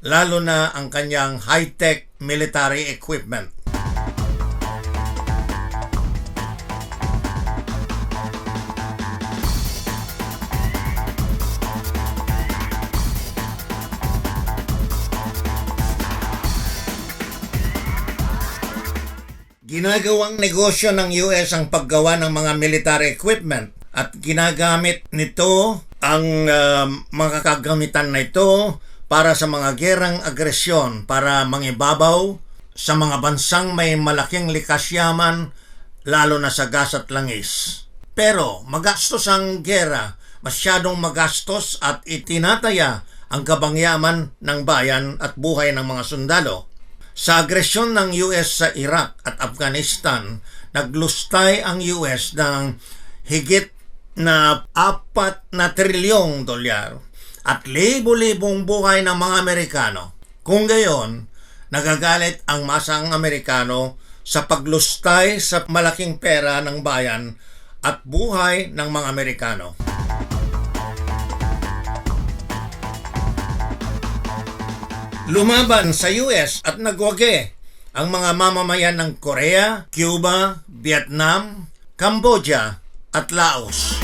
lalo na ang kanyang high-tech military equipment. Ginagawang negosyo ng US ang paggawa ng mga military equipment at ginagamit nito ang um, mga kagamitan na ito para sa mga gerang agresyon para mangibabaw sa mga bansang may malaking likas yaman lalo na sa gas at langis. Pero magastos ang gera, masyadong magastos at itinataya ang kabangyaman ng bayan at buhay ng mga sundalo. Sa agresyon ng US sa Iraq at Afghanistan, naglustay ang US ng higit na apat na trilyong dolyar at libo-libong buhay ng mga Amerikano. Kung gayon, nagagalit ang masang Amerikano sa paglustay sa malaking pera ng bayan at buhay ng mga Amerikano. Lumaban sa US at nagwagi ang mga mamamayan ng Korea, Cuba, Vietnam, Cambodia at Laos.